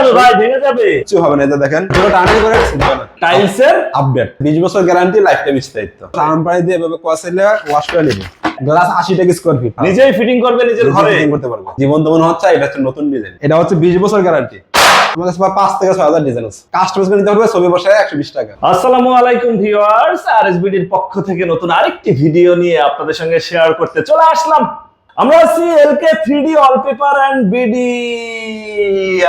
যাবে ভাই ভেঙে যাবে। কিছু হবে না এটা দেখেন পুরো টার্নিং করে টাইলসের? আপডেট। বিশ বছর গ্যারান্টি লাইফ টাইম স্থায়িত্ব। আরাম দিয়ে এভাবে কোয়াশাইলে ওয়াশ করে নেবে। গ্লাস আশি টাকা স্কোয়ার ফিট নিজেই ফিটিং করবে নিজের ঘরে। করতে পারবে। জীবন দমন হচ্ছে এটা হচ্ছে নতুন ডিজাইন এটা হচ্ছে বিশ বছর গ্যারান্টি পাঁচ থেকে ছয় হাজার ডিজাইন আছে। কাস্টমাইজ নিতে পারবে ছবি বসায় একশো বিশ টাকা। আসসালামু আলাইকুম ভিউয়ার্স আরএসবিডির পক্ষ থেকে নতুন আরেকটি ভিডিও নিয়ে আপনাদের সঙ্গে শেয়ার করতে চলে আসলাম। আমরা আছি LK three D and BD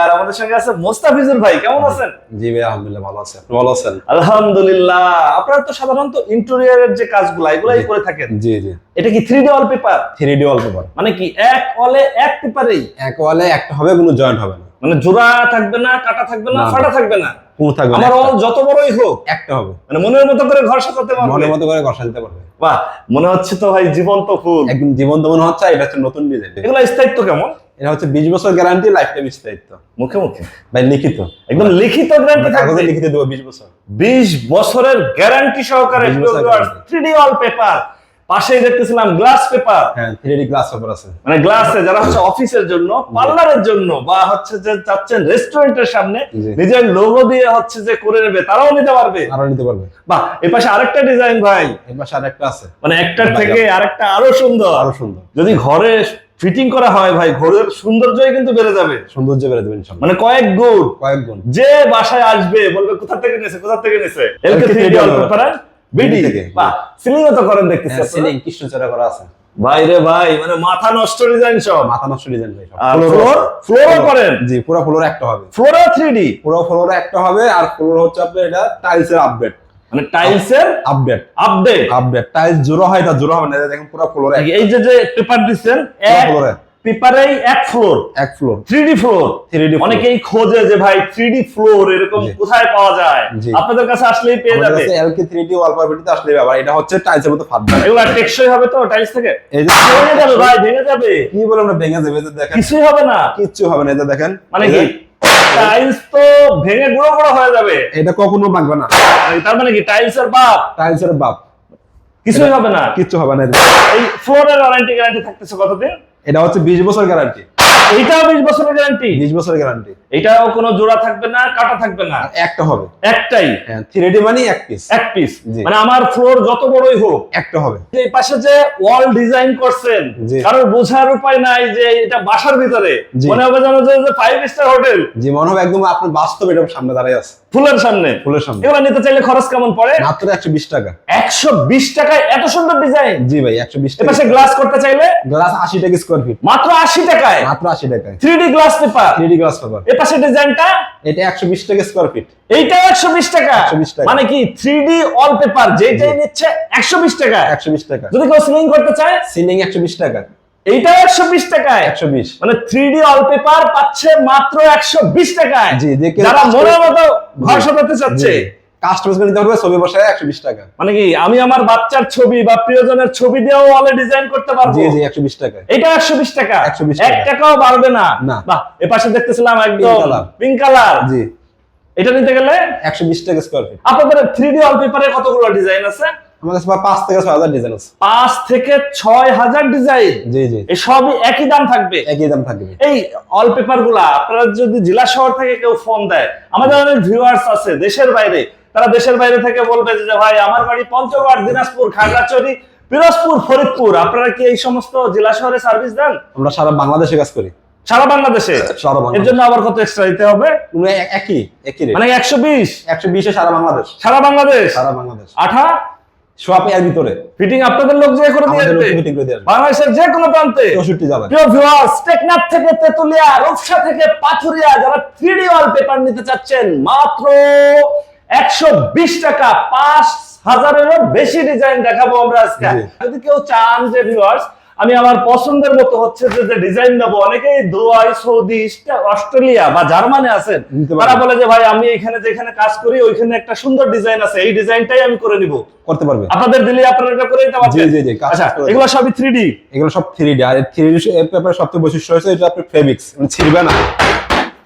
আর আমাদের সঙ্গে আছে মোস্তাফিজুর ভাই কেমন আছেন? জি ভাই আলহামদুলিল্লাহ ভালো ভালো আছেন? আলহামদুলিল্লাহ। আপনারা তো সাধারণত ইন্টেরিয়রের যে কাজগুলো এগুলাই করে থাকেন। জি জি। এটা কি three D wallpaper three D wallpaper মানে কি এক অলে এক পেপারেই এক ওয়ালে একটা হবে কোনো জয়েন্ট হবে না। মানে জোড়া থাকবে না কাটা থাকবে না। ফাটা থাকবে না? থাকবে আমার অল যত বড়ই হোক একটা হবে। মানে মনের মতো করে ঘর সাজাতে পারবে। মনের মতো করে ঘষা দিতে পারবে। বাহ মনে হচ্ছে তো ভাই জীবন্ত ফুল। একদম জীবন দমন হচ্ছে এটা হচ্ছে নতুন ডিজাইন এগুলো স্থায়িত্ব কেমন? এটা হচ্ছে বিশ বছর গ্যারান্টি লাইফ টাইম স্থায়িত্ব। মুখে মুখে? ভাই লিখিত। একদম লিখিত গ্যারান্টি থাকবে। লিখিত দেবো বিশ বছর। বিশ বছরের গ্যারান্টি সহকারে 20 guarantee। থ্রিডি ওয়াল পেপার পাশেই দেখতেছিলাম গ্লাস পেপার হ্যাঁ গ্লাস পেপার আছে। মানে গ্লাসে যারা হচ্ছে অফিসের জন্য পার্লারের জন্য বা হচ্ছে যে চাচ্ছেন রেস্টুরেন্টের সামনে নিজের লোগো দিয়ে হচ্ছে যে করে নেবে তারাও নিতে পারবে। আরও নিতে পারবে। বাহ এ পাশে আরেকটা ডিজাইন ভাই। এর পাশে আরেকটা আছে। মানে একটার থেকে আরেকটা আরও সুন্দর। আরও সুন্দর। যদি ঘরে ফিটিং করা হয় ভাই ঘরের সৌন্দর্যই কিন্তু বেড়ে যাবে। সৌন্দর্য বেড়ে দেবেন ইনশাল্লাহ। মানে কয়েক গুণ। কয়েক গুণ। যে বাসায় আসবে বলবে কোথা থেকে নিয়েছে কোথা থেকে নিয়েছে L K LK three 3D D wallpaper। BD বাহ সিলিং তো করেন দেখতেছি হ্যাঁ, সিলিং কৃষ্ণচূড়া করা আছে। ভাই রে ভাই মানে মাথা নষ্ট ডিজাইন সব। মাথা নষ্ট ডিজাইন ভাই সব। ফ্লোর করেন? জি পুরো ফ্লোর একটা হবে। পুরো ফ্লোর একটা আর ফ্লোর হচ্ছে আপনার এটা টাইলসের আপডেট মানে টাইলসের আপডেট আপডেট আপডেট টাইলস জোড়া হয় এটা জোড়া হবে না দেখেন পুরো ফ্লোর এই যে যে পেপার দিচ্ছেন এক ফ্লোরে পেপারেই এক ফ্লোর এক floor three D floor three D অনেকেই খোঁজে যে ভাই থ্রি ডি ফ্লোর এরকম কোথায় পাওয়া যায়? আপনাদের কাছে আসলেই পেয়ে যাবে। এলকে থ্রি ডি ওয়ালপেপারটিতে আসলে আবার এটা হচ্ছে টাইলসের মতো। এগুলা টেকসই হবে তো টাইলস থেকে? এই যে ভেঙে যাবে ভাই ভেঙে যাবে। কি বলে আমরা ভেঙে যাবে? যে দেখেন। কিছুই হবে না। কিচ্ছু হবে না এটা দেখেন। মানে কি? টাইলস তো ভেঙে গুঁড়ো গুঁড়ো হয়ে যাবে। এটা কখনো ভাঙবে না। তার মানে কি? টাইলসের বাপ। টাইলসের বাপ। কিছুই হবে না। কিচ্ছু হবে না। এই ফ্লোরের ওয়ারেন্টি গ্যারান্টি থাকতেছে কতদিন? এটা হচ্ছে বিশ বছর গ্যারান্টি এইটাও বিশ বছরের গ্যারান্টি বিশ বছর গ্যারান্টি এটাও কোনো জোড়া থাকবে না কাটা থাকবে না। একটা হবে। একটাই। হ্যাঁ থ্রি ডি মানে এক পিস এক পিস মানে আমার ফ্লোর যত বড়ই হোক। একটা হবে। এই পাশে যে ওয়াল ডিজাইন করছেন কারোর বোঝার উপায় নাই যে এটা বাসার ভিতরে। মনে হবে যেন যে ফাইভ স্টার হোটেল যে মনে হবে একদম আপনার বাস্তব এটা সামনে দাঁড়ায় আছে। ফুলের সামনে। ফুলের সামনে। এগুলো নিতে চাইলে খরচ কেমন পড়ে? মাত্র একশো বিশ টাকা। একশো বিশ টাকায় এত সুন্দর ডিজাইন জি ভাই একশো বিশ এ টাকা। পাশে গ্লাস করতে চাইলে? গ্লাস আশি টাকা স্কোয়ার ফিট মাত্র আশি টাকায়? মাত্র আশি টাকায়। Three D glass paper three D glass paper পাশে ডিজাইনটা? এটা একশো বিশ টাকা স্কোয়ার ফিট এইটা একশো বিশ টাকা? 120 টাকা। মানে কি থ্রি ডি অল পেপার যেটাই নিচ্ছে একশো বিশ টাকা? একশো বিশ টাকা। যদি কেউ সিলিং করতে চায়? সিলিং একশো বিশ টাকা। এইটা একশো বিশ টাকায়? একশো বিশ। মানে থ্রি ডি অল পেপার পাচ্ছে মাত্র একশো বিশ টাকায়। জি, যারা মনের মতো ঘর। সাজাতে চাচ্ছে কাস্টমাইজ করে নিতে পারবে ছবি একশো বিশ টাকা। মানে কি আমি আমার বাচ্চার ছবি বা প্রিয়জনের ছবি দিয়েও ওয়ালে ডিজাইন করতে পারব? জি জি একশো বিশ টাকা। এটা একশো বিশ টাকা? 120 এক টাকা। টাকাও বাড়বে না। বাহ এ পাশে দেখতেছিলাম একদম পিঙ্ক কালার জি। এটা নিতে গেলে? একশো বিশ টাকা স্কোয়ার ফিট আপনাদের অল কতগুলো ডিজাইন আছে? আমার কাছে পাঁচ থেকে ছয় হাজার ডিজাইন আছে। পাঁচ থেকে ছয় হাজার ডিজাইন জি জি। এই সবই একই দাম থাকবে? একই দাম থাকবে। এই অল পেপারগুলা আপনারা যদি জেলা শহর থেকে কেউ ফোন দেয় আমাদের অনেক ভিউয়ার্স আছে দেশের বাইরে তারা দেশের বাইরে থেকে বলবে যে ভাই আমার বাড়ি পঞ্চগড় দিনাজপুর খাগড়াছড়ি পিরোজপুর ফরিদপুর। আপনারা কি এই সমস্ত জেলা শহরে সার্ভিস দেন? আমরা সারা বাংলাদেশে কাজ করি। সারা বাংলাদেশে? সারা এর জন্য আবার কত এক্সট্রা দিতে হবে? একই একই মানে একশো বিশ? একশো বিশে সারা বাংলাদেশ। সারা বাংলাদেশ? সারা বাংলাদেশ। আঠা? সব এর ভিতরে। ফিটিং আপনাদের লোক যে করে দিয়ে দেবে মিটিং করে দিয়ে বাংলাদেশের যে কোনো প্রান্তে। চৌষট্টি যাবে। প্রিয় ভিউয়ার্স টেকনাফ থেকে তেতুলিয়া রূপসা থেকে পাথুরিয়া যারা থ্রিডি ওয়ালপেপার নিতে চাচ্ছেন মাত্র একশো বিশ টাকা পাঁচ হাজারেরও বেশি ডিজাইন দেখাবো আমরা আজকে। যদি কেউ চান যে ভিউয়ার্স আমি আমার পছন্দের মতো হচ্ছে যে যে ডিজাইন নেব অনেকেই দুবাই সৌদি অস্ট্রেলিয়া বা জার্মানি আছেন তারা বলে যে ভাই আমি এখানে যেখানে কাজ করি ওইখানে একটা সুন্দর ডিজাইন আছে এই ডিজাইনটাই আমি করে নিব। করতে পারবে। আপনাদের দিলে আপনারা এটা করে দিতে পারবেন? জি, জি, আচ্ছা এগুলো সবই থ্রি ডি এগুলো সব থ্রি ডি আর থ্রি ডি পেপারের সবচেয়ে বৈশিষ্ট্য হচ্ছে এটা আপনি ফেব্রিক্স মানে ছিড়বে না।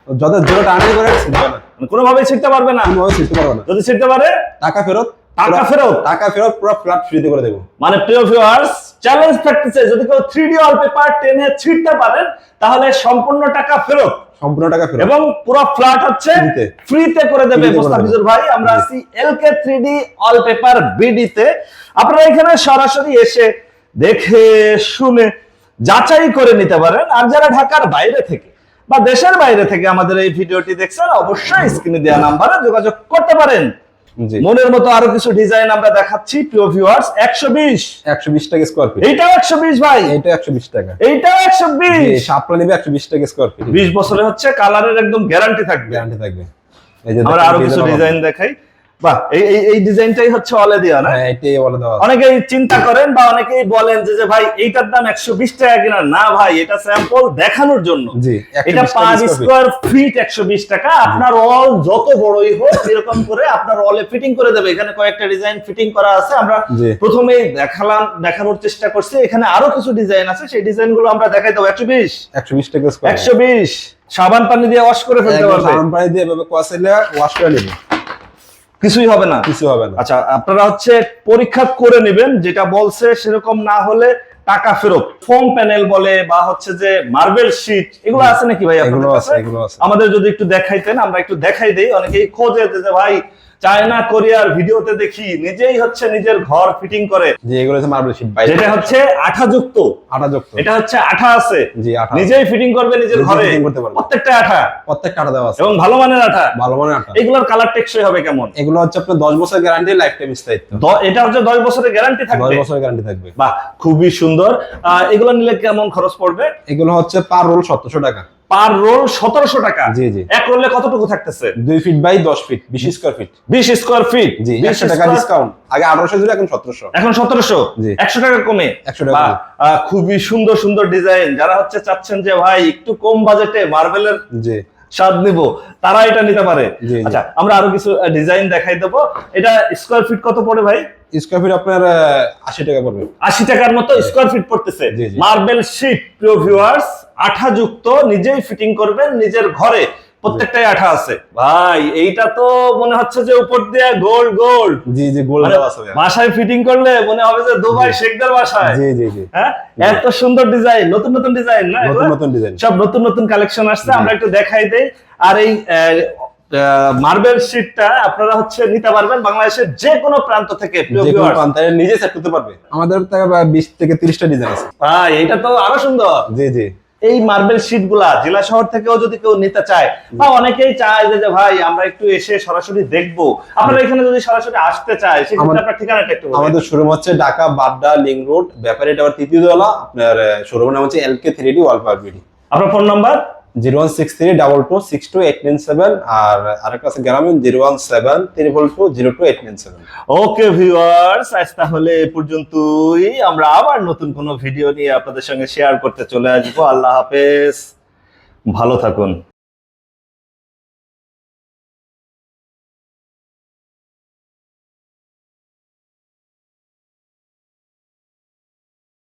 যত জোরে টার্নিং করে ছিড়বে না। কোনোভাবেই ছিটতে পারবে না। কোনোভাবে ছিড়তে পারবে না। যদি ছিটতে পারে টাকা ফেরত টাকা পুরো- ফেরত। টাকা ফেরত পুরো ফ্ল্যাট ফ্রিতে করে দেবো। মানে প্রিয় ভিউয়ার্স চ্যালেঞ্জ থাকতেছে যদি কেউ থ্রি ডি ওয়ালপেপার টেনে ছিটতে পারেন তাহলে সম্পূর্ণ টাকা ফেরত। সম্পূর্ণ টাকা ফেরত। এবং পুরো ফ্ল্যাট হচ্ছে ফ্রিতে। করে দেবে মোস্তাফিজুর ভাই। আমরা। আছি এলকে থ্রি ডি ওয়ালপেপার বিডিতে আপনারা এখানে সরাসরি এসে দেখে শুনে যাচাই করে নিতে পারেন। আর যারা ঢাকার বাইরে থেকে বা দেশের বাইরে থেকে আমাদের এই ভিডিওটি দেখছেন অবশ্যই স্ক্রিনে দেওয়া নাম্বারে যোগাযোগ করতে পারেন। মনের মতো আরও কিছু ডিজাইন আমরা দেখাচ্ছি প্রিয় ভিউয়ার্স একশো বিশ। একশো বিশ টাকা স্কয়ার ফিট একশো বিশ ভাই। এটা একশো বিশ টাকা। এইটাও একশো বিশ। সাপলা নেবে একশো বিশ টাকা স্কয়ার ফিট বিশ বছরে হচ্ছে কালারের একদম গ্যারান্টি থাকবে। গ্যারান্টি থাকবে। এই যে আমরা আরও কিছু ডিজাইন দেখাই। বাহ এই এই এই ডিজাইনটাই হচ্ছে অলে দেওয়া না? হ্যাঁ এটাই বলে দেওয়া। অনেকেই চিন্তা করেন বা অনেকেই বলেন যে যে ভাই এইটার দাম একশো বিশ টাকা কিনা? না ভাই এটা স্যাম্পল দেখানোর জন্য। জি এটা 120 টাকা পাঁচ square feet। স্কোয়ার ফিট একশো বিশ টাকা। আপনার অল যত বড়ই হোক এরকম করে আপনার অলে ফিটিং করে দেবে। এখানে কয়েকটা ডিজাইন ফিটিং করা আছে। আমরা। প্রথমেই দেখালাম দেখানোর চেষ্টা করছি। এখানে আরও কিছু ডিজাইন আছে। সেই ডিজাইনগুলো আমরা দেখাই দেবো। একশো বিশ। একশো বিশ টাকা স্কোয়ার একশো বিশ। সাবান পানি দিয়ে ওয়াশ করে ফেলতে পারবে। সাবান পানি দিয়ে এভাবে কোয়াশাইলে ওয়াশ করে নেবে। কিছুই হবে না। কিছু হবে না। আচ্ছা আপনারা হচ্ছে পরীক্ষা করে নেবেন যেটা বলছে সেরকম না হলে টাকা ফেরত। ফোম প্যানেল বলে বা হচ্ছে যে মার্বেল শীট এগুলো আছে নাকি ভাই আপনাদের এগুলো আছে এগুলো আছে। আমাদের যদি একটু দেখাইতেন আমরা একটু দেখাই দিই। অনেকেই খোঁজে যে ভাই চায়না কোরিয়ার ভিডিওতে দেখি নিজেই হচ্ছে নিজের ঘর ফিটিং করে। যে এগুলো হচ্ছে মার্বেল শিট বাইরে যেটা হচ্ছে আঠাযুক্ত। আটা যুক্ত এটা হচ্ছে আঠা আছে। জি নিজেই ফিটিং করবে নিজের ঘরে। fitting করতে পারবে। প্রত্যেকটা আঠা। প্রত্যেকটা আটা দেওয়া আছে। এবং ভালো মানের আঠা। ভালো মানে আটা এগুলোর কালার টেকসই হবে কেমন? এগুলো হচ্ছে আপনার দশ বছর গ্যারান্টি লাইফ টাইম স্থায়িত্ব এটা হচ্ছে দশ বছরের গ্যারান্টি দশ থাকবে বছর গ্যারান্টি থাকবে। বাহ খুবই সুন্দর। এগুলো নিলে কেমন খরচ পড়বে? এগুলো হচ্ছে পার রোল সতেরোশো টাকা। পার রোল সতেরোশো টাকা। জি, জি। এক রোলে কতটুকু থাকতেছে? দুই ফিট বাই দশ ফিট বিশ স্কোয়ার ফিট বিশ স্কোয়ার ফিট জি একশো টাকা ডিসকাউন্ট আগে আঠারোশো ছিল এখন সতেরোশো। এখন সতেরোশো? জি। একশো টাকা কমে? 100 টাকা খুবই সুন্দর সুন্দর ডিজাইন যারা হচ্ছে চাচ্ছেন যে ভাই একটু কম বাজেটে মার্বেলের জি। স্বাদ নিব তারা এটা নিতে পারে। আচ্ছা আমরা আরও কিছু ডিজাইন দেখাই দেবো। এটা স্কোয়ার ফিট কত পড়ে ভাই? স্কোয়ার ফিট আপনার আশি টাকা পড়বে। আশি টাকার মতো স্কোয়ার ফিট পড়তেছে। মার্বেল শিট প্রিয় ভিউয়ার্স আঠা যুক্ত নিজেই ফিটিং করবেন নিজের ঘরে প্রত্যেকটাই আঠা আছে। ভাই এইটা তো মনে হচ্ছে যে উপর দিয়ে গোল গোল। জি জি আছে ভাইয়া। বাসায় ফিটিং করলে মনে হবে যে দুবাই শেখদের বাসায়। জি জি জি। হ্যাঁ? এত সুন্দর ডিজাইন নতুন নতুন ডিজাইন না নতুন নতুন ডিজাইন সব নতুন নতুন কালেকশন আসছে আমরা একটু দেখাই দেই। আর এই মার্বেল শিটটা আপনারা হচ্ছে নিতে পারবেন বাংলাদেশের যে কোনো প্রান্ত থেকে। নিজে সেট করতে পারবে। আমাদের থেকে বিশ থেকে তিরিশটা ডিজাইন আছে। ভাই এটা তো আরও সুন্দর। জি জি। এই মার্বেল শিটগুলা জেলা শহর থেকেও যদি কেউ নিতে চায় বা অনেকেই চায় যে ভাই আমরা একটু এসে সরাসরি দেখব। আপনারা এখানে যদি সরাসরি আসতে চায় সেক্ষেত্রে আপনার ঠিকানাটা একটু। আমাদের শোরুম হচ্ছে Dhaka Badda link road Bepari tower তৃতীয় দলা আপনার শোরুমের নাম হচ্ছে L K three D wallpaper BD আপনার phone number zero one six three double two six two eight nine seven আর আরেকটা আছে Grameen zero one seven triple two zero two eight nine seven. Okay viewers, আজ তাহলে এ পর্যন্তই। আমরা আবার নতুন কোনো ভিডিও নিয়ে আপনাদের সঙ্গে শেয়ার করতে চলে আসব। আল্লাহ হাফেজ। ভালো থাকুন।